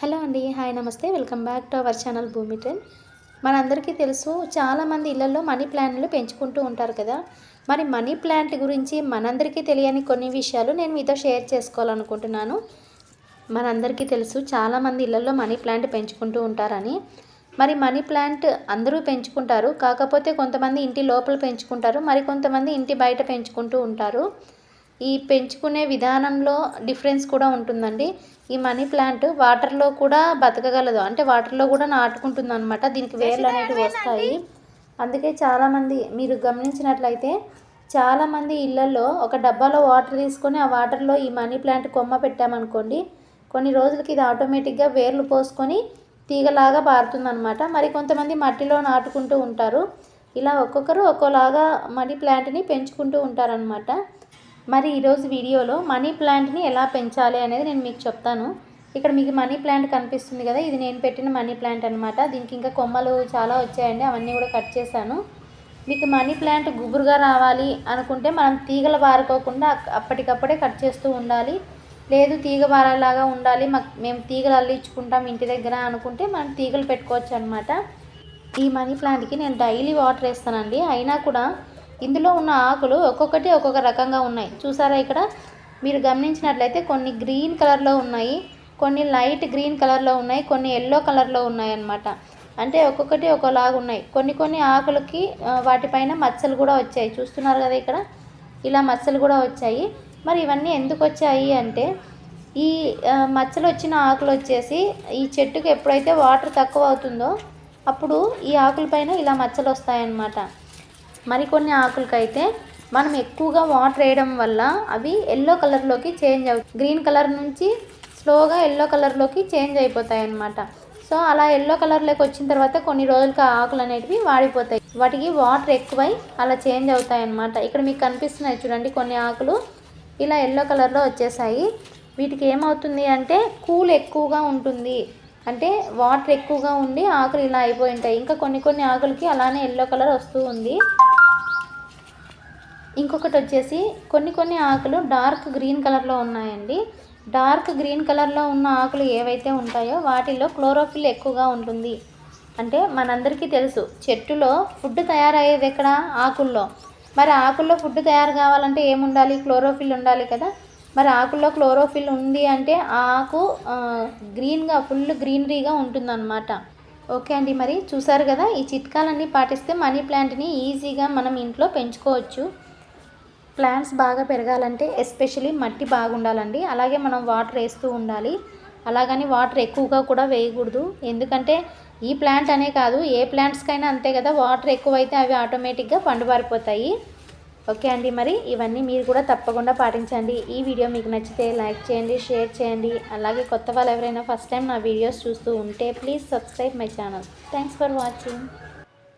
Hello అండి hi నమస్తే. Welcome back to our channel Bhoomi trend. మనందరికీ తెలుసు చాలామంది ఇళ్ళలో మనీ ప్లాంట్లు పెంచుకుంటూ ఉంటారు కదా. మరి మనీ ప్లాంట్ గురించి మనందరికీ తెలియని కొన్ని విషయాలు నేను మీతో షేర్ చేసుకోవాలనుకుంటున్నాను. మనందరికీ తెలుసు చాలామంది ఇళ్ళలో మనీ ప్లాంట్ పెంచుకుంటూ ఉంటారని. మరి మనీ ప్లాంట్ అందరూ పెంచుకుంటారు కాకపోతే కొంతమంది ఇంటి లోపల పెంచుకుంటారు మరి కొంతమంది ఇంటి బయట పెంచుకుంటూ ఉంటారు. ఈ పెంచుకునే విధానంలో డిఫరెన్స్ కూడా ఉంటుందండి. ఈ మనీ ప్లాంట్ వాటర్లో కూడా బతకగలదు. అంటే వాటర్లో కూడా నాటుకుంటుంది అనమాట దీనికి వేర్లు అనేవి వస్తాయి. అందుకే చాలామంది మీరు గమనించినట్లయితే చాలామంది ఇళ్ళలో ఒక డబ్బాలో వాటర్ తీసుకొని ఆ వాటర్లో ఈ మనీ ప్లాంట్ కొమ్మ పెట్టామనుకోండి కొన్ని రోజులకి ఇది ఆటోమేటిక్గా వేర్లు పోసుకొని తీగలాగా పారుతుందనమాట మరి కొంతమంది మట్టిలో నాటుకుంటూ ఉంటారు. ఇలా ఒక్కొక్కరు ఒక్కోలాగా మనీ ప్లాంట్ని పెంచుకుంటూ ఉంటారనమాట మరి ఈరోజు వీడియోలో మనీ ప్లాంట్ని ఎలా పెంచాలి అనేది నేను మీకు చెప్తాను. ఇక్కడ మీకు మనీ ప్లాంట్ కనిపిస్తుంది కదా ఇది నేను పెట్టిన మనీ ప్లాంట్ అనమాట దీనికి ఇంకా కొమ్మలు చాలా వచ్చాయండి అవన్నీ కూడా కట్ చేశాను. మీకు మనీ ప్లాంట్ గుబురుగా రావాలి అనుకుంటే మనం తీగలు వారుకోకుండా అప్పటికప్పుడే కట్ చేస్తూ ఉండాలి. లేదు తీగ వారేలాగా ఉండాలి మాకు మేము తీగలు అల్లించుకుంటాం ఇంటి దగ్గర అనుకుంటే మనం తీగలు పెట్టుకోవచ్చు అనమాట ఈ మనీ ప్లాంట్కి నేను డైలీ వాటర్ వేస్తానండి. అయినా కూడా ఇందులో ఉన్న ఆకులు ఒక్కొక్కటి ఒక్కొక్క రకంగా ఉన్నాయి. చూసారా ఇక్కడ? మీరు గమనించినట్లయితే కొన్ని గ్రీన్ కలర్లో ఉన్నాయి కొన్ని లైట్ గ్రీన్ కలర్లో ఉన్నాయి కొన్ని ఎల్లో కలర్లో ఉన్నాయి అన్నమాట అంటే ఒక్కొక్కటి ఒకలాగా ఉన్నాయి. కొన్ని కొన్ని ఆకులకి వాటిపైన మచ్చలు కూడా వచ్చాయి. చూస్తున్నారు కదా ఇక్కడ? ఇలా మచ్చలు కూడా వచ్చాయి. మరి ఇవన్నీ ఎందుకు వచ్చాయి అంటే ఈ మచ్చలు వచ్చిన ఆకులు వచ్చేసి ఈ చెట్టుకు ఎప్పుడైతే వాటర్ తక్కువ అవుతుందో అప్పుడు ఈ ఆకులపైన ఇలా మచ్చలు వస్తాయన్నమాట. మరికొన్ని ఆకులకైతే మనం ఎక్కువగా వాటర్ వేయడం వల్ల అవి ఎల్లో కలర్లోకి చేంజ్ అవుతాయి గ్రీన్ కలర్ నుంచి స్లోగా ఎల్లో కలర్లోకి చేంజ్ అయిపోతాయి అన్నమాట సో అలా ఎల్లో కలర్లోకి వచ్చిన తర్వాత కొన్ని రోజులకి ఆకులు అనేటివి వాడిపోతాయి. వాటికి వాటర్ ఎక్కువై అలా చేంజ్ అవుతాయి అన్నమాట ఇక్కడ మీకు కనిపిస్తున్నాయి చూడండి కొన్ని ఆకులు ఇలా ఎల్లో కలర్లో వచ్చేసాయి. వీటికి ఏమవుతుంది అంటే కూల్ ఎక్కువగా ఉంటుంది. అంటే వాటర్ ఎక్కువగా ఉండి ఆకులు ఇలా అయిపోయి ఉంటాయి. ఇంకా కొన్ని కొన్ని ఆకులకి అలానే ఎల్లో కలర్ వస్తూ ఉంది. ఇంకొకటి వచ్చేసి కొన్ని కొన్ని ఆకులు డార్క్ గ్రీన్ కలర్లో ఉన్నాయండి. డార్క్ గ్రీన్ కలర్లో ఉన్న ఆకులు ఏవైతే ఉంటాయో వాటిల్లో క్లోరోఫిల్ ఎక్కువగా ఉంటుంది. అంటే మనందరికీ తెలుసు చెట్టులో ఫుడ్ తయారయ్యేది ఎక్కడ? ఆకుల్లో. మరి ఆకుల్లో ఫుడ్ తయారు కావాలంటే ఏముండాలి? క్లోరోఫిల్ ఉండాలి కదా. మరి ఆకుల్లో క్లోరోఫిల్ ఉంది అంటే ఆ ఆకు గ్రీన్గా ఫుల్ గ్రీనరీగా ఉంటుందన్నమాట. ఓకే అండి మరి. చూసారు కదా ఈ చిట్కాలన్నీ పాటిస్తే మనీ ప్లాంట్ని ఈజీగా మనం ఇంట్లో పెంచుకోవచ్చు. ప్లాంట్స్ బాగా పెరగాలంటే ఎస్పెషలీ మట్టి బాగుండాలండి. అలాగే మనం వాటర్ వేస్తూ ఉండాలి. అలాగని వాటర్ ఎక్కువగా కూడా వేయకూడదు. ఎందుకంటే ఈ ప్లాంట్ అనే కాదు ఏ ప్లాంట్స్కైనా అంతే కదా వాటర్ ఎక్కువైతే అవి ఆటోమేటిక్గా పండుబారిపోతాయి. ఓకే అండి మరి ఇవన్నీ మీరు కూడా తప్పకుండా పాటించండి. ఈ వీడియో మీకు నచ్చితే లైక్ చేయండి షేర్ చేయండి. అలాగే కొత్త వాళ్ళు ఎవరైనా ఫస్ట్ టైం నా వీడియోస్ చూస్తూ ఉంటే please subscribe my channel. Thanks for watching.